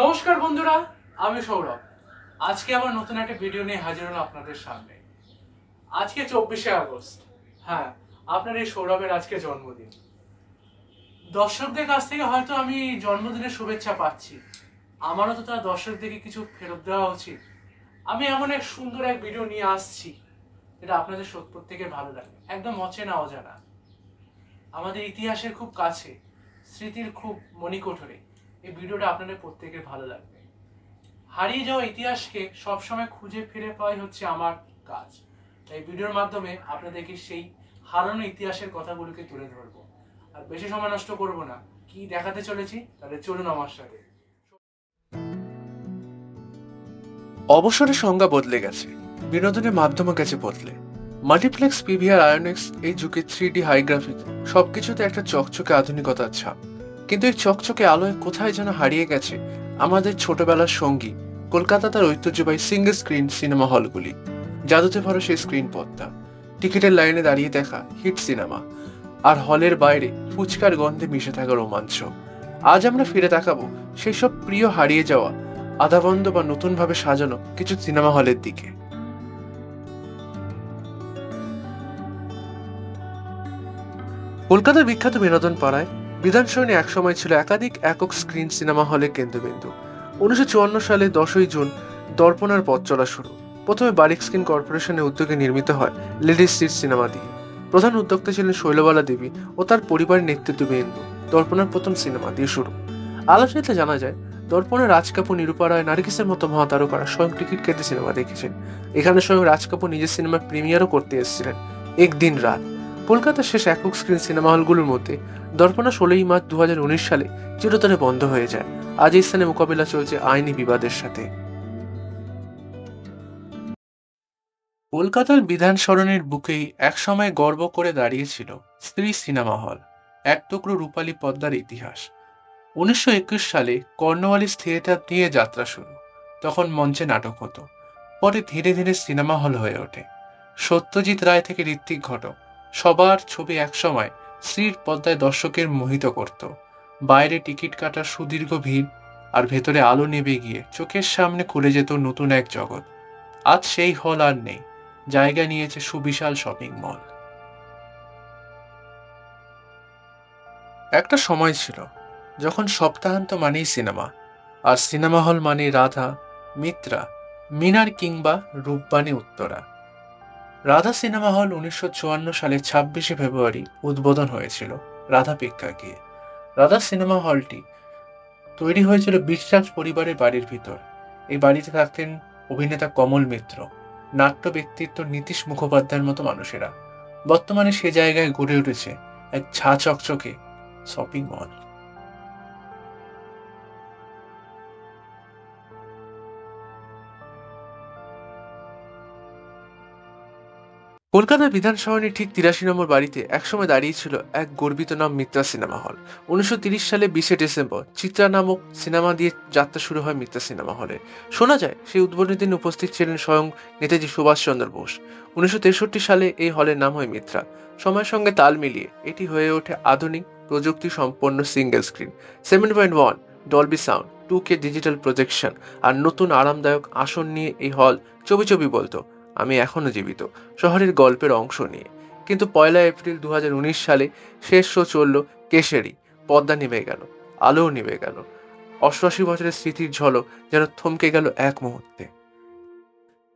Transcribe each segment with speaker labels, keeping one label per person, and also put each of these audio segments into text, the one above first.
Speaker 1: নমস্কার বন্ধুরা, আমি সৌরভ। আজকে আবার নতুন একটা ভিডিও নিয়ে হাজির হলাম আপনাদের সামনে। আজকে চব্বিশে আগস্ট হ্যাঁ আপনার এই সৌরভের আজকে জন্মদিন। দর্শকদের কাছ থেকে হয়তো আমি জন্মদিনের শুভেচ্ছা পাচ্ছি। আমারও তো তার দর্শকদেরকে কিছু ফেরত দেওয়া উচিত। আমি এমন এক সুন্দর এক ভিডিও নিয়ে আসছি। যেটা আপনাদের প্রত্যেকের ভালো লাগে, একদম অচেনা অজানা। আমাদের ইতিহাসের খুব কাছে, স্মৃতির খুব মণিকোঠরে। এই ভিডিওটা আপনাদের প্রত্যেকের ভালো লাগবে। হারিয়ে যাওয়া ইতিহাসকে সবসময় খুঁজে ফিরে পাওয়াই হচ্ছে আমার কাজ। তাই ভিডিওর মাধ্যমে আপনাদেরকে সেই হারানো ইতিহাসের কথাগুলোকে তুলে ধরবো। আর বেশি সময় নষ্ট করব না। কি দেখাতে চলেছি তাহলে চলুন আমার সাথে।
Speaker 2: অবসরের সংজ্ঞা বদলে গেছে। বিনোদনের মাধ্যমও গেছে বদলে। মাল্টিপ্লেক্স, পিভিআর, আয়োনিক্স, এই যুগে থ্রি ডি হাইগ্রাফিক সবকিছুতে একটা চকচকে আধুনিকতার ছাপ। কিন্তু এই চকচকে আলোয় কোথায় যেন হারিয়ে গেছে আমাদের ছোটবেলার সঙ্গী কলকাতা তার ঐতিহ্যবাহী সিঙ্গেল স্ক্রিন সিনেমা হলগুলি জাদুতে ভরা সেই স্ক্রিন পথটা, টিকিটের লাইনে দাঁড়িয়ে দেখা হিট সিনেমা আর হলের বাইরে ফুচকার গন্ধে মিশে থাকা রোমাঞ্চ। আজ আমরা ফিরে তাকাবো সেই সব প্রিয় হারিয়ে যাওয়া, আধাবন্ধ বা নতুনভাবে সাজানো কিছু সিনেমা হলের দিকে। কলকাতার বিখ্যাত বিনোদন পাড়ায় বিধানসরণী একসময় ছিল একাধিক একক স্ক্রিন সিনেমা হলের কেন্দ্রবিন্দু। উনিশশো চুয়ান্ন সালে দশই জুন দর্পণার পথ চলা শুরু। প্রথমে বারিক স্ক্রিন কর্পোরেশনের উদ্যোগে নির্মিত হয় লেডিস সিট সিনেমা দিয়ে। প্রধান উদ্যোক্তা ছিলেন শৈলবালা দেবী ও তার পরিবারের নেতৃত্ববৃন্দ দর্পণার প্রথম সিনেমা দিয়ে শুরু। আলোচনাতে জানা যায়, দর্পণে রাজ কাপুর নিরূপা রায় নার্গিসের মতো মহাতারকারা স্বয়ং টিকিট কেটে সিনেমা দেখেছেন। এখানে স্বয়ং রাজ কাপুর নিজের সিনেমার প্রিমিয়ারও করতে এসেছিলেন। একদিন রাত। কলকাতার শেষ একক স্ক্রিন সিনেমা হলগুলোর মধ্যে দর্পণা ষোলোই মার্চ দু হাজার উনিশ সালে চিরতরে বন্ধ হয়ে যায়। আজ এই স্থানে মোকাবিলা চলছে আইনি বিবাদের সাথে। কলকাতার বিধান সরণের বুকেই একসময় গর্ব করে দাঁড়িয়েছিল স্ত্রী সিনেমা হল, এক টুকরো রূপালী পদ্মার ইতিহাস। উনিশশো একুশ সালে কর্নওয়ালিস থিয়েটার নিয়ে যাত্রা শুরু, তখন মঞ্চে নাটক হতো। পরে ধীরে ধীরে সিনেমা হল হয়ে ওঠে। সত্যজিৎ রায় থেকে ঋত্বিক ঘটক সবার ছবি একসময় স্ত্রীর পদ্মায় দর্শকের মোহিত করত। বাইরে টিকিট কাটার সুদীর্ঘ ভিড় আর ভেতরে আলো নেবে গিয়ে চোখের সামনে খুলে যেত নতুন এক জগৎ। আজ সেই হল আর নেই, জায়গা নিয়েছে সুবিশাল শপিং মল। একটা সময় ছিল যখন সপ্তাহান্ত মানেই সিনেমা, আর সিনেমা হল মানে রাধা, মিত্রা, মিনার কিংবা রূপবাণী উত্তরা। রাধা সিনেমা হল উনিশশো সালের ছাব্বিশে ফেব্রুয়ারি উদ্বোধন হয়েছিল রাধা প্রেক্ষাগৃহে রাধা সিনেমা হলটি তৈরি হয়েছিল বিশ্বাস পরিবারের বাড়ির ভিতর। এই বাড়িতে থাকতেন অভিনেতা কমল মিত্র, নাট্য ব্যক্তিত্ব নীতিশ মুখোপাধ্যায়ের মতো মানুষেরা। বর্তমানে সে জায়গায় গড়ে উঠেছে এক ছা চকচকে শপিং মল কলকাতার বিধানসরণীর ঠিক তিরাশি নম্বর বাড়িতে একসময় দাঁড়িয়ে ছিল এক গর্বিত নাম মিত্রা সিনেমা হল। উনিশশো সালে বিশে ডিসেম্বর চিত্রা নামক সিনেমা দিয়ে যাত্রা শুরু হয় মিত্রা সিনেমা হলে। শোনা যায়, সেই উদ্বোধনের দিন উপস্থিত ছিলেন স্বয়ং নেতাজি সুভাষচন্দ্র বোস। উনিশশো তেষট্টি সালে এই হলের নাম হয় মিত্রা। সময়ের সঙ্গে তাল মিলিয়ে এটি হয়ে ওঠে আধুনিক প্রযুক্তি সম্পন্ন single screen. Seven point one, Dolby sound, two K digital projection আর নতুন আরামদায়ক আসন নিয়ে এই হল চবি চবি বলতো। আমি এখনও জীবিত। শহরের গল্পের অংশ নিয়ে। কিন্তু পয়লা এপ্রিল দু হাজার উনিশ সালে শেষ শো চলল কেশরি। পদ্মা নেমে গেল, আলোও নেমে গেল। অষ্টআশি বছরের স্মৃতির ঝলক যেন থমকে গেল এক মুহূর্তে।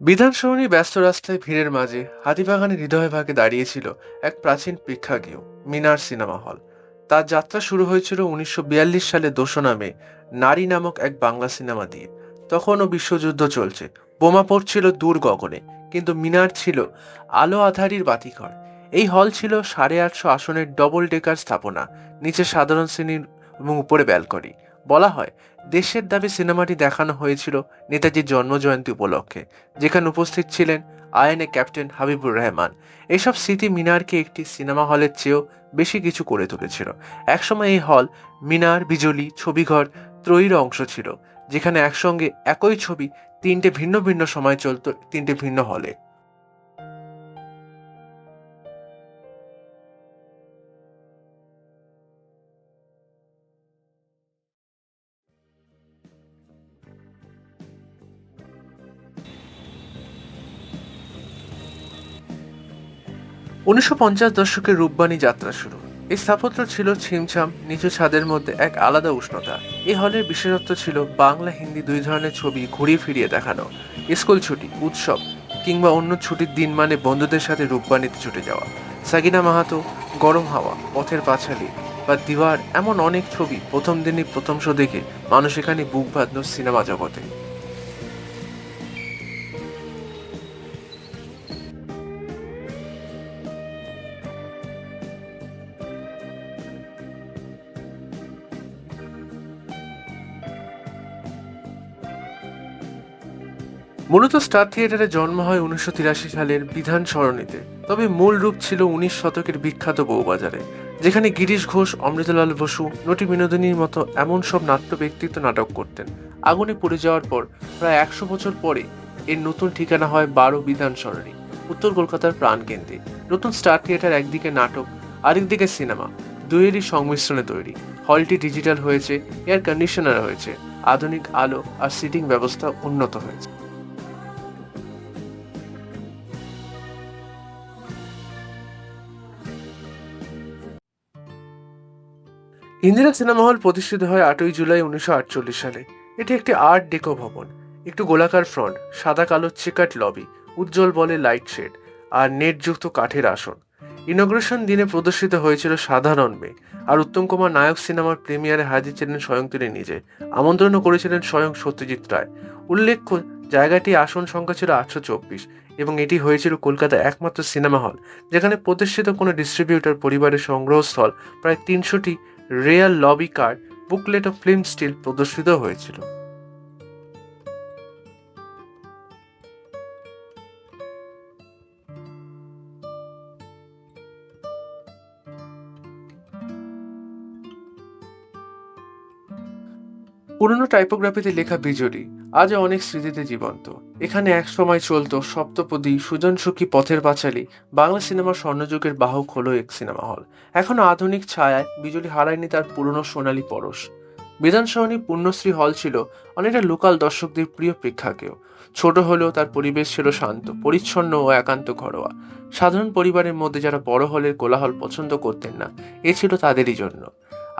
Speaker 2: বিধানসরণীর ব্যস্ত রাস্তায় ভিড়ের মাঝে হাতিবাগানের হৃদয় ভাগে দাঁড়িয়েছিল এক প্রাচীন প্রেক্ষাগৃহ, মিনার সিনেমা হল। তার যাত্রা শুরু হয়েছিল উনিশশো বিয়াল্লিশ সালে দোসনা মে, নারী নামক এক বাংলা সিনেমা দিয়ে। তখনও বিশ্বযুদ্ধ চলছে। বোমা পড়ছিল দূর গগনে কিন্তু মিনার ছিল আলো আধারির বাতিঘর। এই হল ছিল সাড়ে আটশো আসনের ডবল ডেকার স্থাপনা, নিচে সাধারণ শ্রেণির এবং উপরে ব্যালকনি বলা হয়, দেশের দাবি সিনেমাটি দেখানো হয়েছিল নেতাজির জন্মজয়ন্তী উপলক্ষে, যেখানে উপস্থিত ছিলেন আইএনএ ক্যাপ্টেন হাবিবুর রহমান। এসব স্মৃতি মিনারকে একটি সিনেমা হলের চেয়েও বেশি কিছু করে তুলেছিল। একসময় এই হল মিনার, বিজলি, ছবিঘর ত্রয়ীর অংশ ছিল, যেখানে একসঙ্গে একই ছবি তিনটে ভিন্ন ভিন্ন সময় চলত তিনটে ভিন্ন হলে। উনিশশো পঞ্চাশ দশকে রূপবাণী যাত্রা শুরু। এই স্থাপত্য ছিল ছিমছাম, নিচু ছাদের মধ্যে এক আলাদা উষ্ণতা। এই হলের বিশেষত্ব ছিল বাংলা হিন্দি দুই ধরনের ছবি ঘুরিয়ে ফিরিয়ে দেখানো। স্কুল ছুটি, উৎসব, কিংবা অন্য ছুটির দিন মানে বন্ধুদের সাথে রূপবাণীতে ছুটে যাওয়া। সাকিনা মাহাতো, গরম হাওয়া, পথের পাঁচালী বা দিওয়ার এমন অনেক ছবি প্রথম দিনই প্রথম শো দেখে মানুষ এখানে বুক বাঁধল সিনেমা জগতে। মূলত স্টার থিয়েটারে জন্ম হয় উনিশশো তিরাশি সালের বিধান সরণিতে। তবে মূল রূপ ছিল উনিশ শতকের বিখ্যাত বউবাজারে, যেখানে গিরিশ ঘোষ, অমৃতলাল বসু, নটি বিনোদিনীর মতো এমন সব নাট্য ব্যক্তিত্ব নাটক করতেন। আগুনে পড়ে যাওয়ার পর, প্রায় একশো বছর পরে এর নতুন ঠিকানা হয় বারো বিধান সরণি, উত্তর কলকাতার প্রাণকেন্দ্রে। নতুন স্টার থিয়েটার একদিকে নাটক, আরেকদিকে সিনেমা দুয়েরই সংমিশ্রণে তৈরি। হলটি ডিজিটাল হয়েছে, এয়ার কন্ডিশনার হয়েছে, আধুনিক আলো আর সিটিং ব্যবস্থা উন্নত হয়েছে। ইন্দিরা সিনেমা হল প্রতিষ্ঠিত হয় আটই জুলাই উনিশশো আটচল্লিশ সালে। এটি একটি আর্ট ডেকো ভবন। একটু গোলাকার ফ্রন্ট সাদা কালো চেকাট লবি উজ্জ্বল বলে লাইট শেড আর নেটযুক্ত কাঠের আসন। ইনগ্রেশন দিনে প্রদর্শিত হয়েছিল সাধারণ মেয়ে আর উত্তম কুমার নায়ক সিনেমার প্রিমিয়ারে হাজির ছিলেন স্বয়ং তিনি নিজে। আমন্ত্রণও করেছিলেন স্বয়ং সত্যজিৎ রায়। উল্লেখ্য, জায়গাটি আসন সংখ্যা ছিল আটশো চব্বিশ এবং এটি হয়েছিল কলকাতা একমাত্র সিনেমা হল, যেখানে প্রতিষ্ঠিত কোনো ডিস্ট্রিবিউটর পরিবারের সংগ্রহস্থল প্রায় তিনশোটি rare lobby card booklet of film still প্রদর্শিত হয়েছিল। পুরনো টাইপোগ্রাফিতে লেখা বিজলি আজও অনেক স্মৃতিতে জীবন্ত। এখানে এক সময় চলতো সপ্তপদী সুজন সুখী পথের পাঁচালী, বাংলা সিনেমার স্বর্ণযুগের বাহক হলো এক সিনেমা হল। এখন আধুনিক ছায়ায় বিজলি হারায়নি তার পুরনো সোনালী পরশ। বিধানসরণী পূর্ণশ্রী হল ছিল অনেকটা লোকাল দর্শকদের প্রিয় প্রেক্ষাকেও ছোট হলেও তার পরিবেশ ছিল শান্ত, পরিচ্ছন্ন ও একান্ত ঘরোয়া। সাধারণ পরিবারের মধ্যে যারা বড় হলের কোলাহল পছন্দ করতেন না, এ ছিল তাদেরই জন্য।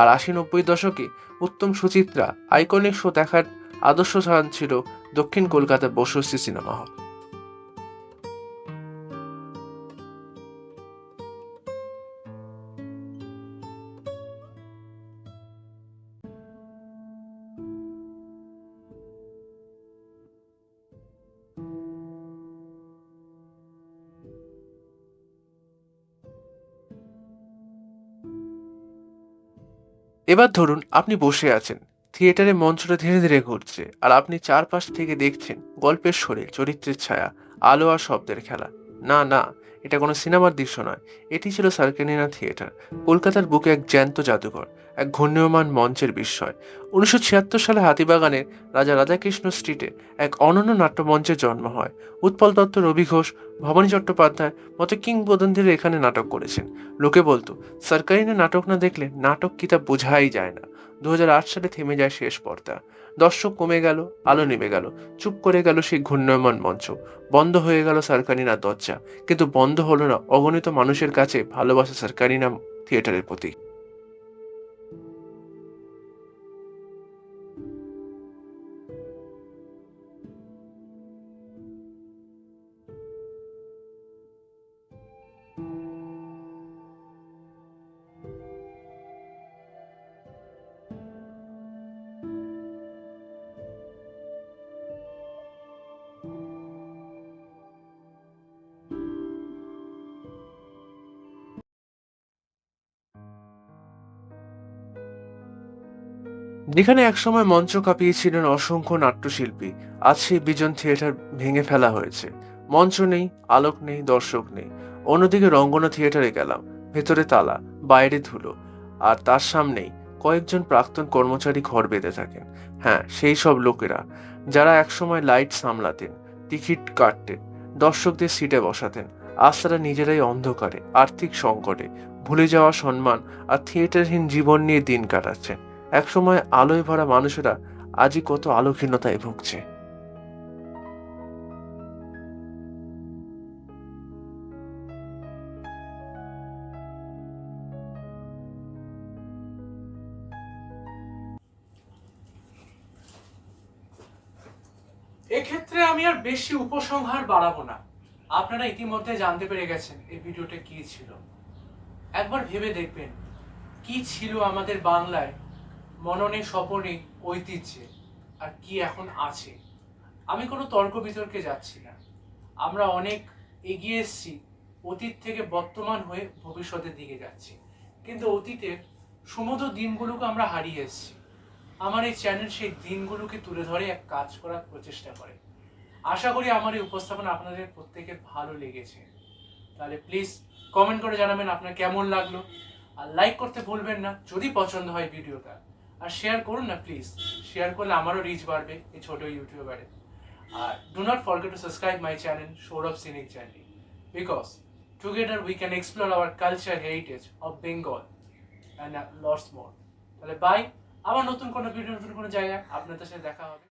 Speaker 2: আর আশি নব্বই দশকে উত্তম সুচিত্রা, আইকনিক শো দেখার আদর্শ স্থান ছিল দক্ষিণ কলকাতার বসস্তি সিনেমা হল। এবার ধরুন আপনি বসে আছেন। থিয়েটারে মঞ্চটা ধীরে ধীরে ঘুরছে, আর আপনি চারপাশ থেকে দেখছেন গল্পের শরীর, চরিত্রের ছায়া, আলো আর শব্দের খেলা। না না, এটা কোনো সিনেমার দৃশ্য নয়। এটি ছিল সার্কেনিনা থিয়েটার, কলকাতার বুকে এক জ্যান্ত জাদুঘর, এক ঘূর্ণীয়মান মঞ্চের বিস্ময়। উনিশশো ছিয়াত্তর সালে হাতিবাগানের রাজা রাধাকৃষ্ণ স্ট্রিটে এক অনন্য নাট্যমঞ্চের জন্ম হয়। উৎপল দত্ত, রবি ঘোষ, ভবানী চট্টোপাধ্যায় মতো কিংবদন্তিরা এখানে নাটক করেছেন। লোকে বলতো সরকারিনে নাটক না দেখলে নাটক কি তা বোঝাই যায় না। দু হাজার আট সালে থেমে যায় শেষ পর্দা। দর্শক কমে গেল, আলো নেমে গেল। চুপ করে গেল সেই ঘূর্ণয়মান মঞ্চ। বন্ধ হয়ে গেল সরকারিনা দরজা। কিন্তু বন্ধ হলো না অগণিত মানুষের কাছে ভালোবাসা সরকারিনা থিয়েটারের প্রতি। যেখানে একসময় মঞ্চ কাঁপিয়েছিলেন অসংখ্য নাট্যশিল্পী। আজ সেই বিজন থিয়েটার ভেঙে ফেলা হয়েছে। মঞ্চ নেই, আলোক নেই, দর্শক নেই। অন্যদিকে রঙ্গনা থিয়েটারে গেলাম। ভেতরে তালা, বাইরে ধুলো। আর তার সামনেই কয়েকজন প্রাক্তন কর্মচারী ঘর বেঁধে থাকেন। হ্যাঁ সেই সব লোকেরা। যারা একসময় লাইট সামলাতেন, টিকিট কাটতেন, দর্শকদের সিটে বসাতেন। আজ তারা নিজেরাই অন্ধকারে, আর্থিক সংকটে, ভুলে যাওয়া সম্মান আর থিয়েটারহীন জীবন নিয়ে দিন কাটাচ্ছেন। একসময় আলোয় ভরা মানুষেরা আজই কত আলোকহীনতায় ভুগছে। এক্ষেত্রে আমি আর বেশি উপসংহার বাড়াবো না। আপনারা ইতিমধ্যে জানতে পেরে গেছেন এই ভিডিওটা কি ছিল। একবার ভেবে দেখবেন, কি ছিল আমাদের বাংলায় মননে, স্বপনে ঐতিহ্যে। আর কি এখন আছে? আমি কোনো তর্ক বিতর্কে যাচ্ছি না। আমরা অনেক এগিয়ে এসেছি, অতীত থেকে বর্তমান হয়ে ভবিষ্যতের দিকে যাচ্ছি। কিন্তু অতীতের সমুদ্র দিনগুলোকে আমরা হারিয়ে এসেছি। আমার এই চ্যানেল সেই দিনগুলোকে তুলে ধরে এক কাজ করার প্রচেষ্টা করে। আশা করি আমার এই উপস্থাপনা আপনাদের প্রত্যেকের ভালো লেগেছে। তাহলে প্লিজ কমেন্ট করে জানাবেন আপনার কেমন লাগল। আর লাইক করতে ভুলবেন না, যদি পছন্দ হয় ভিডিওটা। আর শেয়ার করুন না প্লিজ শেয়ার করলে আমারও রিচ বাড়বে এই ছোটো ইউটিউবারে আর do not forget to subscribe my channel Sourav scenic channel because together we can explore our culture heritage of Bengal and lots more তাহলে বাই আবার নতুন কোনো ভিডিও নতুন কোনো জায়গায় আপনাদের সাথে দেখা হবে।